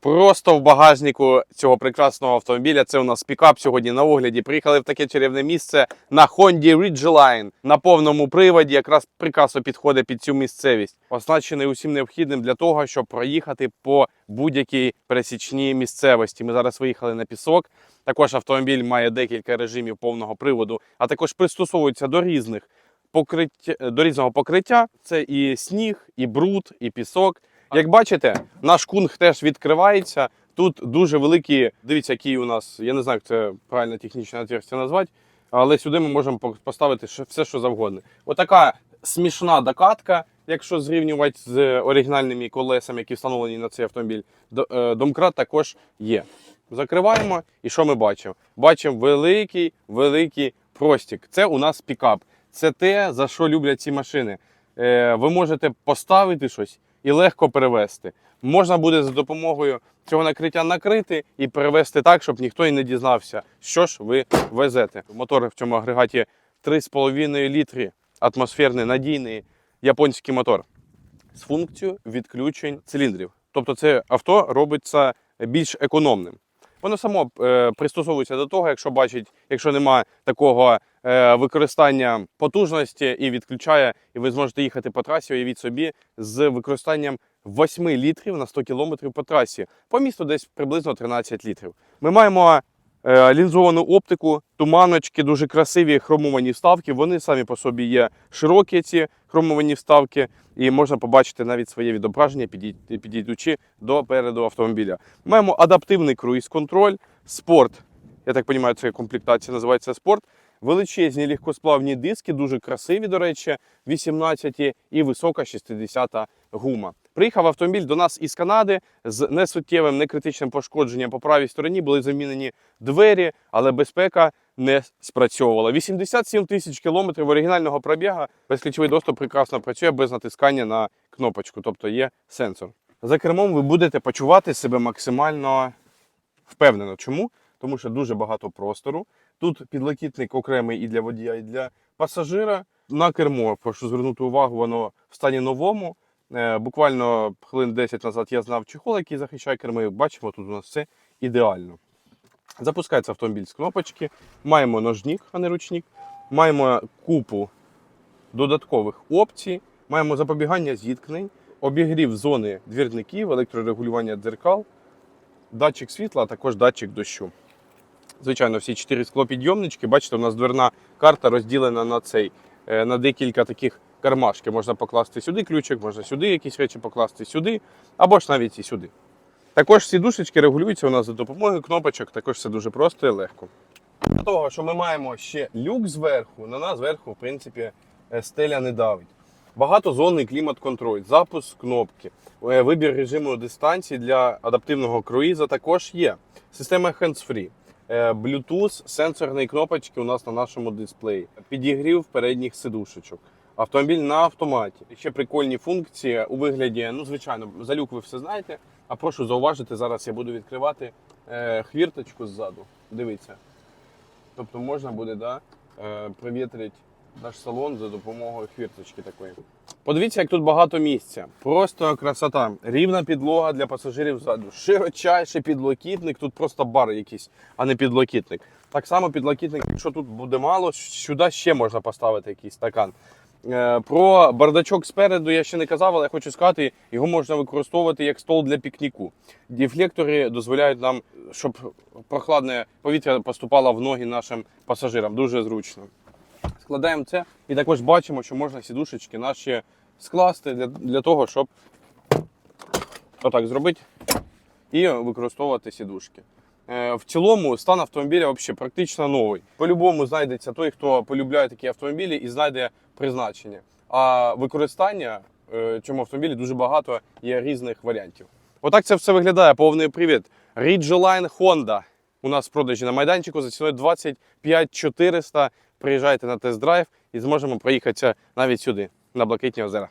Просто в багажнику цього прекрасного автомобіля. Це у нас пікап сьогодні на огляді. Приїхали в таке чарівне місце на Honda Ridgeline на повному приводі. Якраз прекрасно підходить під цю місцевість. Оснащений усім необхідним для того, щоб проїхати по будь-якій пересічній місцевості. Ми зараз виїхали на пісок. Також автомобіль має декілька режимів повного приводу, а також пристосовується до різних покриття до різного покриття. Це і сніг, і бруд, і пісок. Як бачите, наш кунг теж відкривається. Тут дуже великі, дивіться, який у нас, я не знаю, як це правильно технічне отверстя назвати, але сюди ми можемо поставити все, що завгодно. Отака смішна докатка, якщо зрівнювати з оригінальними колесами, які встановлені на цей автомобіль. Е, Домкрат також є. Закриваємо, і що ми бачимо? Бачимо великий, великий простік. Це у нас пікап. Це те, за що люблять ці машини. Е, Ви можете поставити щось і легко перевезти. Можна буде за допомогою цього накриття накрити і перевезти так, щоб ніхто і не дізнався, що ж ви везете. Мотор в цьому агрегаті 3,5 літри, атмосферний надійний японський мотор з функцією відключень циліндрів. Тобто це авто робиться більш економним. Воно само е, пристосовується до того, якщо бачить, якщо немає такого е, використання потужності і відключає, і ви зможете їхати по трасі, уявіть собі, з використанням 8 літрів на 100 км по трасі. По місту десь приблизно 13 літрів. Ми маємо лінзовану оптику, туманочки, дуже красиві хромовані вставки. Вони самі по собі є широкі, ці хромовані вставки, і можна побачити навіть своє відображення, підій- підійдучи до переду автомобіля. Маємо адаптивний круїз-контроль, спорт. Я так розумію, це комплектація називається спорт. Величезні легкосплавні диски, дуже красиві, до речі, 18 і висока 60 гума. Приїхав автомобіль до нас із Канади з несуттєвим некритичним пошкодженням по правій стороні. Були замінені двері, але безпека не спрацьовувала. 87 тисяч кілометрів оригінального пробіга. Безключовий доступ прекрасно працює без натискання на кнопочку, тобто є сенсор. За кермом ви будете почувати себе максимально впевнено. Чому? Тому що дуже багато простору. Тут підлокітник окремий і для водія, і для пасажира. На кермо, прошу звернути увагу, воно в стані новому. Е, Буквально хвилин 10 назад я знав чехол, який захищає керми. Бачимо, тут у нас все ідеально. Запускається автомобіль з кнопочки. Маємо ножник, а не ручник. Маємо купу додаткових опцій. Маємо запобігання зіткнень, обігрів зони двірників, електрорегулювання дзеркал, датчик світла, а також датчик дощу. Звичайно, всі чотири склопідйомнички. Бачите, у нас дверна карта розділена на цей, е, на декілька таких кармашків. Можна покласти сюди ключик, можна сюди якісь речі покласти сюди, або ж навіть і сюди. Також сідушечки регулюються у нас за допомогою кнопочок, також все дуже просто і легко. Для того, що ми маємо ще люк зверху, на нас зверху, в принципі, е, стеля не давить. Багатозонний клімат-контроль, запуск кнопки, е, вибір режиму дистанції для адаптивного круїза також є. Система hands-free, Bluetooth, сенсорні кнопочки у нас на нашому дисплеї, підігрів передніх сидушечок. Автомобіль на автоматі. Ще прикольні функції у вигляді, ну, звичайно, за люк ви все знаєте. А прошу зауважити, зараз я буду відкривати е, хвірточку ззаду. Дивіться. Тобто можна буде да, е, провітрити наш салон за допомогою хвірточки такої. Подивіться, як тут багато місця. Просто красота. Рівна підлога для пасажирів ззаду. Широчайший підлокітник. Тут просто бар якийсь, а не підлокітник. Так само підлокітник, якщо тут буде мало, сюди ще можна поставити якийсь стакан. Е, Про бардачок спереду я ще не казав, але я хочу сказати, його можна використовувати як стол для пікніку. Дефлектори дозволяють нам, щоб прохладне повітря поступало в ноги нашим пасажирам. Дуже зручно. Складаємо це і також бачимо, що можна сідушечки наші скласти для, для того, щоб отак зробити і використовувати сідушки. Е, В цілому стан автомобіля взагалі практично новий. По-любому знайдеться той, хто полюбляє такі автомобілі і знайде призначення. А використання е, цьому автомобілі дуже багато є різних варіантів. Отак це все виглядає. Повний привід. Ridgeline Honda у нас в продажі на майданчику за ціною 25 400. Приїжджайте на тест-драйв і зможемо проїхатися навіть сюди, на Блакитні озера.